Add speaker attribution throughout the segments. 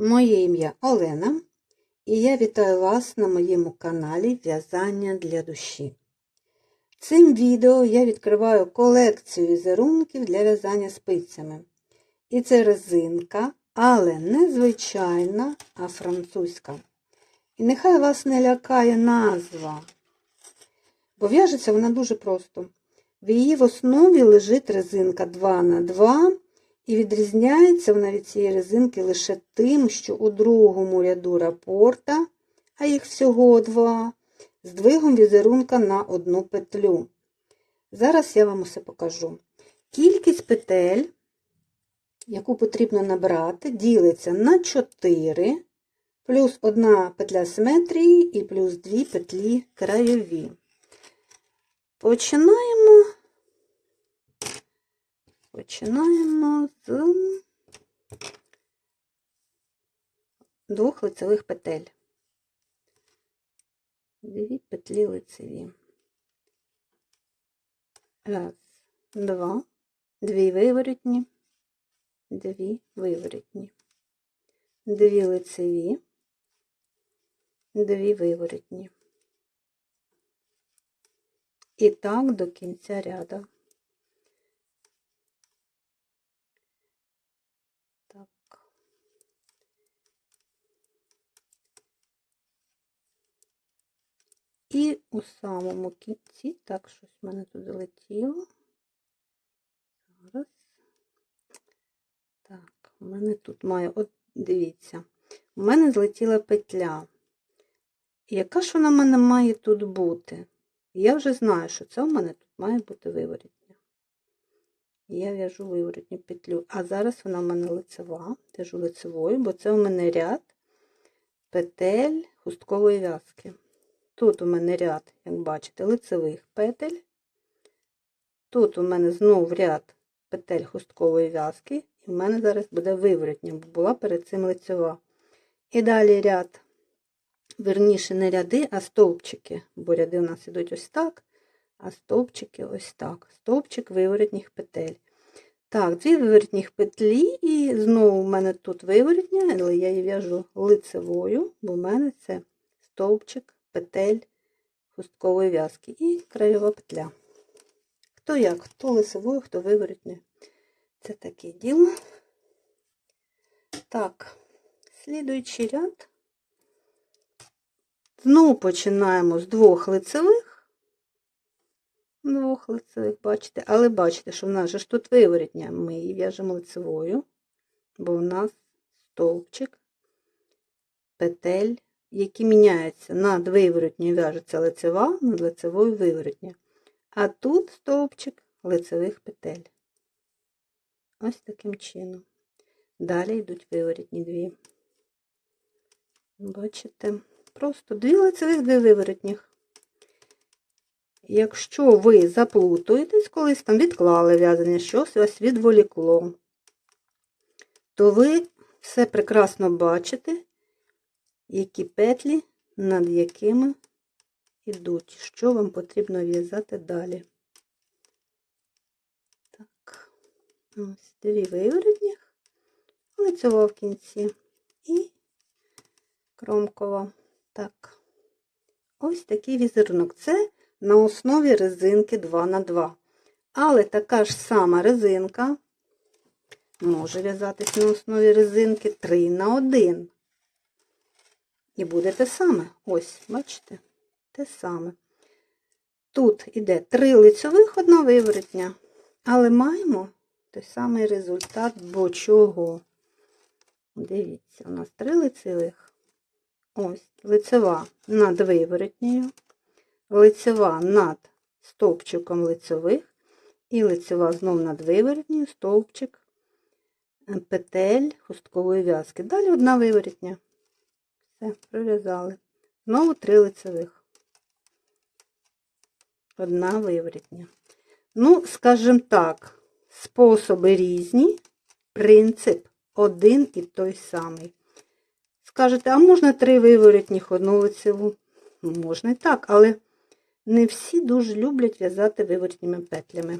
Speaker 1: Моє ім'я Олена, і я вітаю вас на моєму каналі В'язання для душі. Цим відео я відкриваю колекцію візерунків для в'язання спицями. І це резинка, але не звичайна, а французька. І нехай вас не лякає назва, бо в'яжеться вона дуже просто. В її в основі лежить резинка 2х2. І відрізняється вона від цієї резинки лише тим, що у другому ряду рапорта, а їх всього два, здвигом візерунка на одну петлю. Зараз я вам усе покажу. Кількість петель, яку потрібно набрати, ділиться на 4, плюс одна петля симетрії і плюс 2 петлі краєві. Починаємо. Починаємо з двох лицевих петель. Дві петлі лицеві. Раз, два, дві виворотні, дві виворотні, дві лицеві, дві виворотні. І так до кінця ряду. Так. І у самому кінці, так, щось в мене тут залетіло. Зараз. Так, у мене тут має, от дивіться, у мене злетіла петля. Яка ж вона в мене має тут бути? Я вже знаю, що це у мене тут має бути виворітня. Я в'яжу виворотню петлю, а зараз вона в мене лицева, в'яжу лицевою, бо це у мене ряд петель хусткової в'язки. Тут у мене ряд, як бачите, лицевих петель. Тут у мене знову ряд петель хусткової в'язки, і в мене зараз буде виворотня, бо була перед цим лицева. І далі ряд, верніше, не ряди, а стовпчики, бо ряди у нас ідуть ось так, а стовпчики ось так. Стовпчик виворотніх петель. Так, дві виворотніх петлі, і знову в мене тут виворотня, але я її в'яжу лицевою, бо в мене це стовпчик петель хусткової в'язки і краєва петля. Хто як, хто лицевою, хто виворотня. Це таке діло. Так, слідуючий ряд. Знову починаємо з двох лицевих. Двох лицевих, бачите, але бачите, що в нас же ж тут виворотня. Ми її в'яжемо лицевою, бо в нас стовпчик, петель, які міняються. Над виворотньою в'яжеться лицева, над лицевою виворотня. А тут стовпчик лицевих петель. Ось таким чином. Далі йдуть виворотні дві. Бачите? Просто дві лицевих, дві виворотніх. Якщо ви заплутуєтесь, колись там відклали в'язання, щось вас відволікло, то ви все прекрасно бачите, які петлі, над якими йдуть, що вам потрібно в'язати далі. Так, ось дві виворотніх, лицева в кінці і кромкова. Так, ось такий візерунок. Це на основі резинки 2х2. Але така ж сама резинка може в'язатись на основі резинки 3х1. І буде те саме. Ось, бачите, те саме. Тут іде три лицьових, одна виворотня. Але маємо той самий результат, бо чого? Дивіться, у нас три лицевих. Ось, лицева над виворотнею, лицева над стовпчиком лицевих, і лицева знов над виворотнею, стовпчик, е, петель хусткової в'язки. Далі одна виворотня. Все, пров'язали. Знову три лицевих. Одна виворотня. Ну, скажімо так, способи різні, принцип один і той самий. Скажете, а можна три виворотніх одну лицеву? Можна і так, але не всі дуже люблять в'язати виворотніми петлями.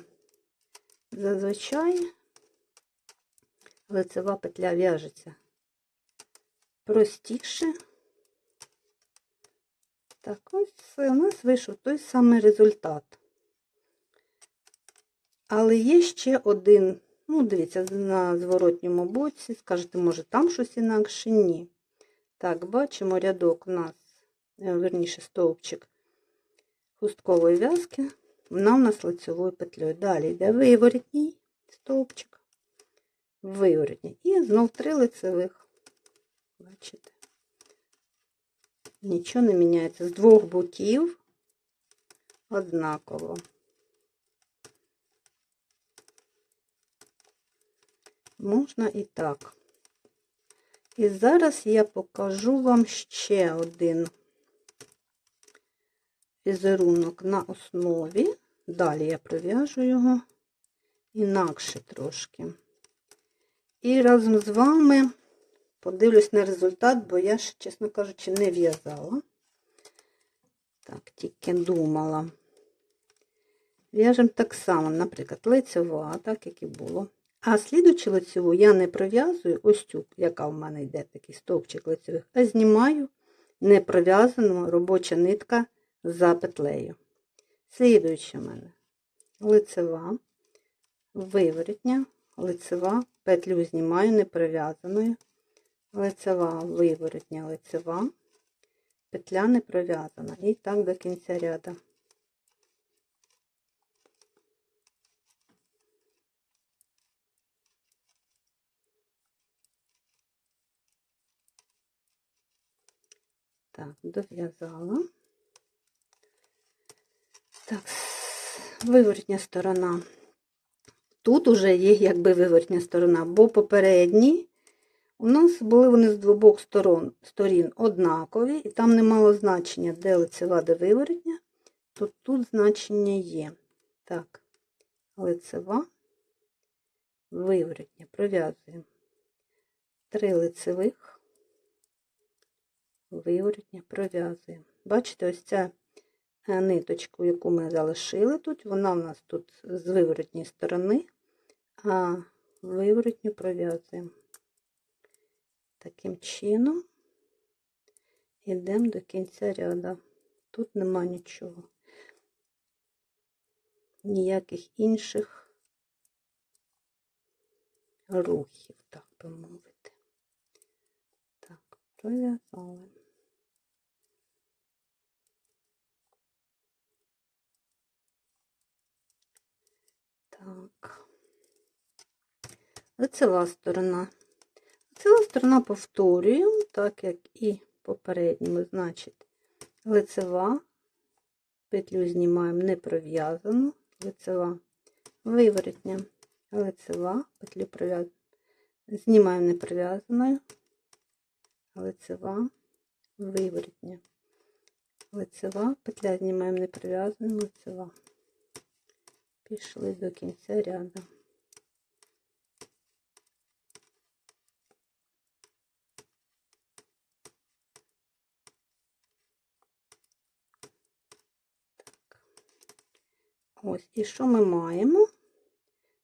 Speaker 1: Зазвичай лицева петля в'яжеться простіше. Так, ось у нас вийшов той самий результат. Але є ще один, ну, дивіться, на зворотньому боці, скажете, може, там щось інакше? Ні. Так, бачимо рядок у нас, е, верніше, стовпчик хусткової в'язки, вона у нас лицевою петлею. Далі йде виворітній стовпчик, виворітній. І знов три лицевих. Бачите? Нічого не міняється. З двох боків однаково. Можна і так. І зараз я покажу вам ще один візерунок на основі. Далі я пров'яжу його інакше трошки. І разом з вами подивлюсь на результат, бо я ж, чесно кажучи, не в'язала. Так, тільки думала. В'яжемо так само, наприклад, лицева, так як і було. А слідучу лицеву я не пров'язую ось цю, яка в мене йде такий стовпчик лицевих, а знімаю не пров'язану робоча нитка за петлею. Слідуюча в мене лицева, виворотня, лицева, петлю знімаю не пров'язаною, лицева, виворотня, лицева, петля не пров'язана. І так до кінця ряду. Так, дов'язала. Так, виворотня сторона. Тут уже є якби виворотня сторона, бо попередні у нас були вони з двох сторон, сторін однакові, і там не мало значення, де лицева, де виворотня, то тут значення є. Так, лицева, виворотня, пров'язуємо три лицевих, виворотня, пров'язуємо. Бачите, ось ця е, ниточку, яку ми залишили тут, вона у нас тут з виворотньої сторони, а виворотню пров'язуємо. Таким чином йдемо до кінця ряду. Тут нема нічого, ніяких інших рухів, так би мовити. Так, пров'язали. Так, лицева сторона. Лицева сторона повторюємо, так як і попередньому, значить, лицева, петлю знімаємо не пров'язану, лицева, виворотня, лицева, петлю пров'язану, знімаємо не пров'язаною, лицева, виворотня, лицева, петля знімаємо не пров'язаною, лицева. Пішли до кінця ряду. Ось, і що ми маємо?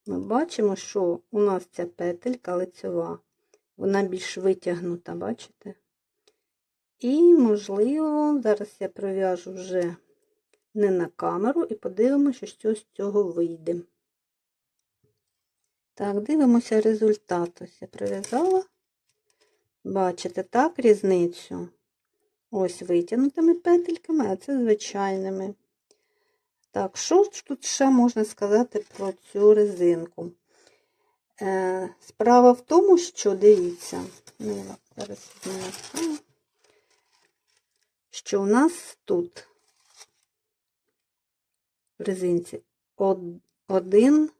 Speaker 1: Ми бачимо, що у нас ця петелька лицева, вона більш витягнута, бачите? І, можливо, зараз я пров'яжу вже не на камеру і подивимося, що з цього вийде. Так, дивимося результат. Ось я пров'язала. Бачите, так, різницю. Ось витягнутими петельками, а це звичайними. Так, що тут ще можна сказати про цю резинку? Е, Справа в тому, що дивіться, ну, зараз візьму, що у нас тут в резинці один,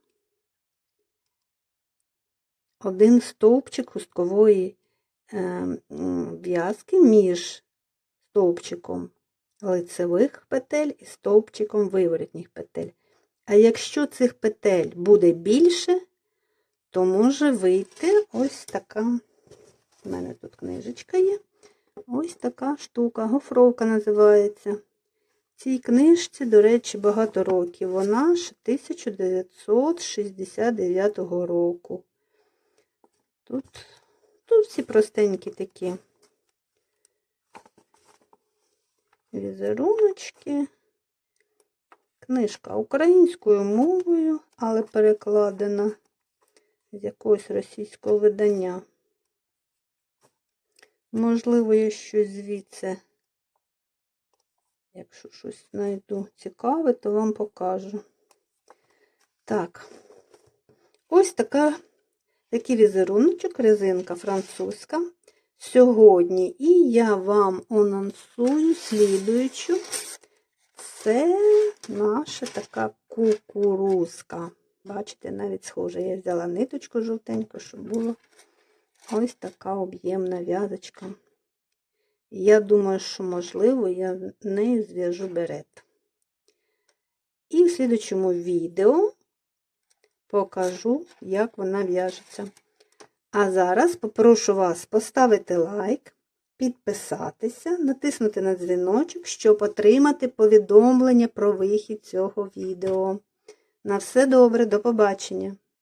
Speaker 1: один стовпчик хусткової е, в'язки між стовпчиком лицевих петель і стовпчиком виворотніх петель. А якщо цих петель буде більше, то може вийти ось така, у мене тут книжечка є, ось така штука, гофровка називається. Цій книжці, до речі, багато років. Вона ж 1969 року. Тут, тут всі простенькі такі візеруночки. Книжка українською мовою, але перекладена з якогось російського видання. Можливо, я щось звідси, якщо щось знайду цікаве, то вам покажу. Так, ось така, такий візеруночок, резинка французька. Сьогодні і я вам анонсую слідуючу. Це наша така кукурузка. Бачите, навіть схоже, я взяла ниточку жовтеньку, щоб було ось така об'ємна в'язочка. Я думаю, що, можливо, я нею зв'яжу берет. І в слідучому відео покажу, як вона в'яжеться. А зараз попрошу вас поставити лайк, підписатися, натиснути на дзвіночок, щоб отримати повідомлення про вихід цього відео. На все добре, до побачення!